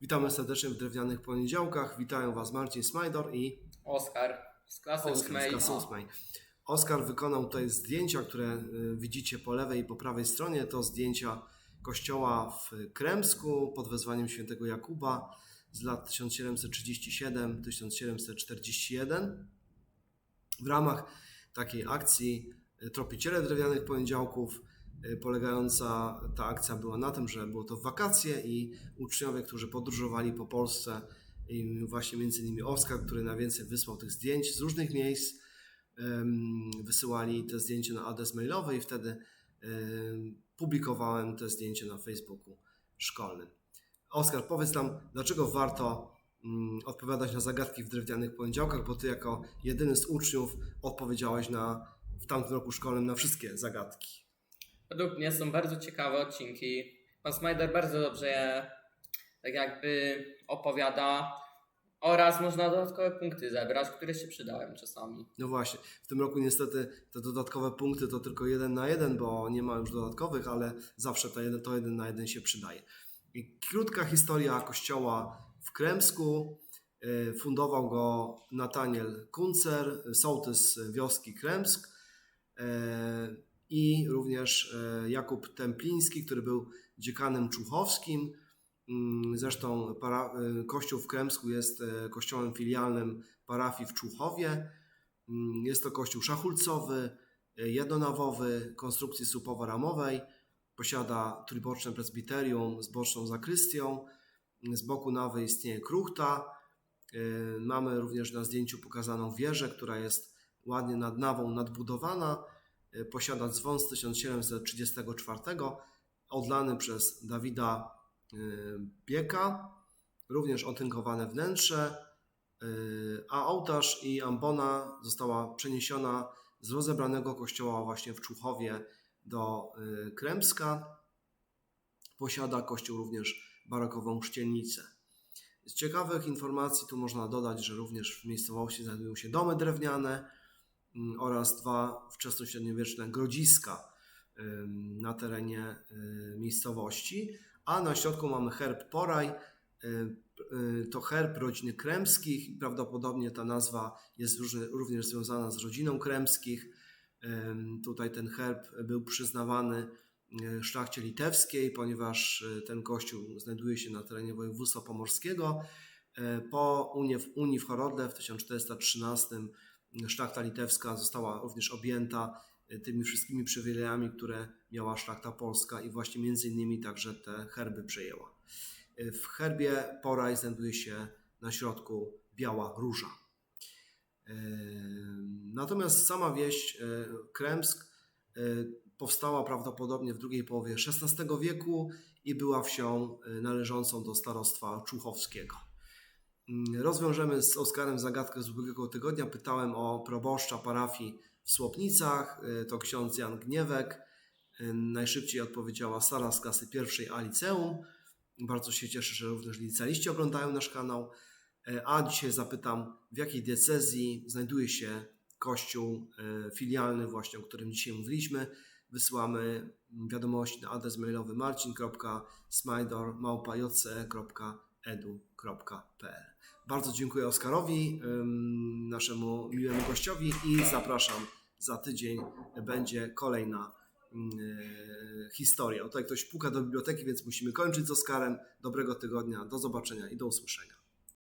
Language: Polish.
Witamy serdecznie w Drewnianych Poniedziałkach. Witają Was Marcin Smajdor i Oskar z klasy ósmej. Oskar wykonał tutaj zdjęcia, które y, widzicie po lewej i po prawej stronie. To zdjęcia kościoła w Kremsku pod wezwaniem świętego Jakuba z lat 1737-1741. W ramach takiej akcji y, Tropiciele Drewnianych Poniedziałków polegająca ta akcja była na tym, że było to wakacje i uczniowie, którzy podróżowali po Polsce i właśnie między innymi Oskar, który najwięcej wysłał tych zdjęć z różnych miejsc, wysyłali te zdjęcia na adres mailowy i wtedy em, publikowałem te zdjęcia na Facebooku szkolnym. Oskar, powiedz nam, dlaczego warto mm, odpowiadać na zagadki w drewnianych poniedziałkach, bo ty jako jedyny z uczniów odpowiedziałeś na, w tamtym roku szkolnym na wszystkie zagadki. Według mnie są bardzo ciekawe odcinki. Pan Snyder bardzo dobrze je tak jakby opowiada oraz można dodatkowe punkty zebrać, które się przydają czasami. No właśnie, w tym roku niestety te dodatkowe punkty to tylko jeden na jeden, bo nie ma już dodatkowych, ale zawsze to jeden, to jeden na jeden się przydaje. I krótka historia kościoła w Kremsku. Y, Fundował go Nataniel Kuncer, sołtys wioski Kremsk y, i również y, Jakub Templiński, który był dziekanem czuchowskim. Mm, Zresztą para, y, kościół w Kremsku jest y, kościołem filialnym parafii w Czuchowie. Mm, Jest to kościół szachulcowy, jednonawowy, konstrukcji słupowo-ramowej. Posiada trójboczne presbiterium z boczną zakrystią. Z boku nawy istnieje kruchta. Mamy również na zdjęciu pokazaną wieżę, która jest ładnie nad nawą nadbudowana. Y, Posiada dzwon z 1734, odlany przez Dawida y, Bieka. Również otynkowane wnętrze, y, a ołtarz i ambona została przeniesiona z rozebranego kościoła właśnie w Czuchowie do Kremska. Posiada kościół również barokową chrzcielnicę. Z ciekawych informacji tu można dodać, że również w miejscowości znajdują się domy drewniane oraz dwa wczesnośredniowieczne grodziska na terenie y, miejscowości, a na środku mamy herb Poraj. Y, y, To herb rodziny kremskich i prawdopodobnie ta nazwa jest również związana z rodziną kremskich. Tutaj ten herb był przyznawany szlachcie litewskiej, ponieważ ten kościół znajduje się na terenie województwa pomorskiego. Po Unii, Unii w Horodle w 1413 szlachta litewska została również objęta y, tymi wszystkimi przywilejami, które miała szlachta polska i właśnie między innymi także te herby przejęła. Y, W herbie Poraj znajduje się na środku biała róża. Yy, Natomiast sama wieś Kremsk powstała prawdopodobnie w drugiej połowie XVI wieku i była wsią należącą do starostwa czuchowskiego. Yy, Rozwiążemy z Oskarem zagadkę z ubiegłego tygodnia. Pytałem o proboszcza parafii w Słopnicach. Yy, To ksiądz Jan Gniewek. Yy, Najszybciej odpowiedziała Sara z klasy pierwszej A liceum. Bardzo się cieszę, że również licealiści oglądają nasz kanał. E, A dzisiaj zapytam, w jakiej diecezji znajduje się kościół filialny, właśnie o którym dzisiaj mówiliśmy. Wysyłamy wiadomości na adres mailowy marcin.smajdor.jce.edu.pl Bardzo dziękuję Oskarowi, naszemu miłemu gościowi i zapraszam za tydzień będzie kolejna e, historia. Tutaj ktoś puka do biblioteki, więc musimy kończyć z Oskarem. Dobrego tygodnia, do zobaczenia i do usłyszenia.